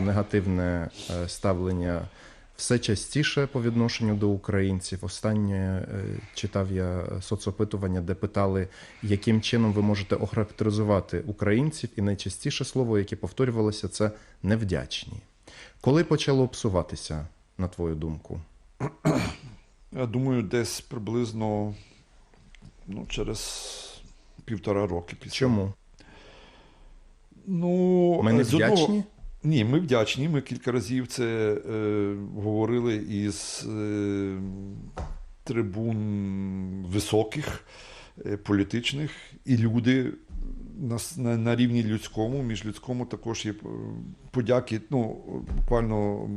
Негативне е, ставлення все частіше по відношенню до українців. Останнє е, читав я соцопитування, де питали, яким чином ви можете охарактеризувати українців, і найчастіше слово, яке повторювалося, це невдячні. Коли почало псуватися, на твою думку? Я думаю, десь приблизно ну, через півтора роки після. Чому? Ну, Ми не з одного- вдячні? Ні, ми вдячні. Ми кілька разів це е, говорили із е, трибун високих, е, політичних, і люди на, на, на рівні людському, між людському також є е, подяки. Ну, буквально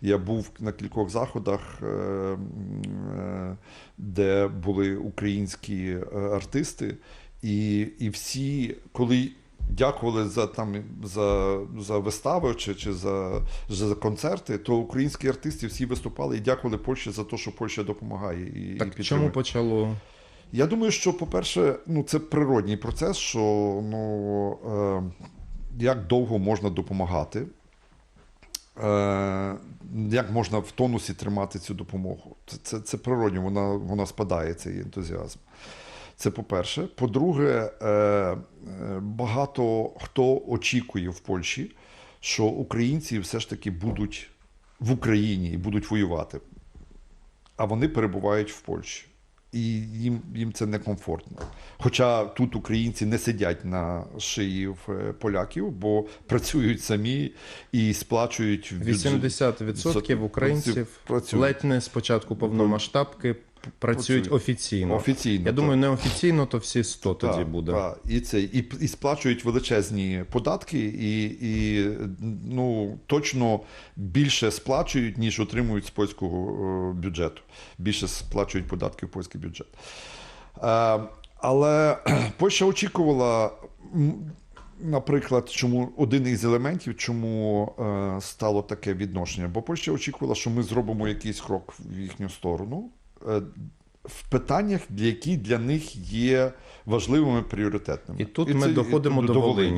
я був на кількох заходах, е, е, де були українські е, артисти, і, і всі, коли дякували за там за, за вистави чи, чи за, за концерти, то українські артисти всі виступали і дякували Польщі за те, що Польща допомагає. І, і Так підтримує. чому почало? Я думаю, що, по-перше, ну, це природній процес, що ну, е, як довго можна допомагати, е, як можна в тонусі тримати цю допомогу. Це, це, це природньо, вона, вона спадає, цей ентузіазм. Це по-перше. По-друге, е, е, багато хто очікує в Польщі, що українці все ж таки будуть в Україні і будуть воювати, а вони перебувають в Польщі. І їм, їм це некомфортно. Хоча тут українці не сидять на шиї в е, поляків, бо працюють самі і сплачують в бюджет. 80% українців працюють. ледь не з початку повномасштабки працюють офіційно. Офіційно, Я думаю, неофіційно, то всі 100 тоді буде. так. І, це, і, і сплачують величезні податки, і, і ну, точно більше сплачують, ніж отримують з польського е, бюджету. Більше сплачують податки в польський бюджет. Е, але Польща очікувала. Наприклад, чому один із елементів, чому е, стало таке відношення? Бо Польща очікувала, що ми зробимо якийсь крок в їхню сторону в питаннях, які для них є важливими пріоритетними. І тут І ми це- доходимо і- до Волині.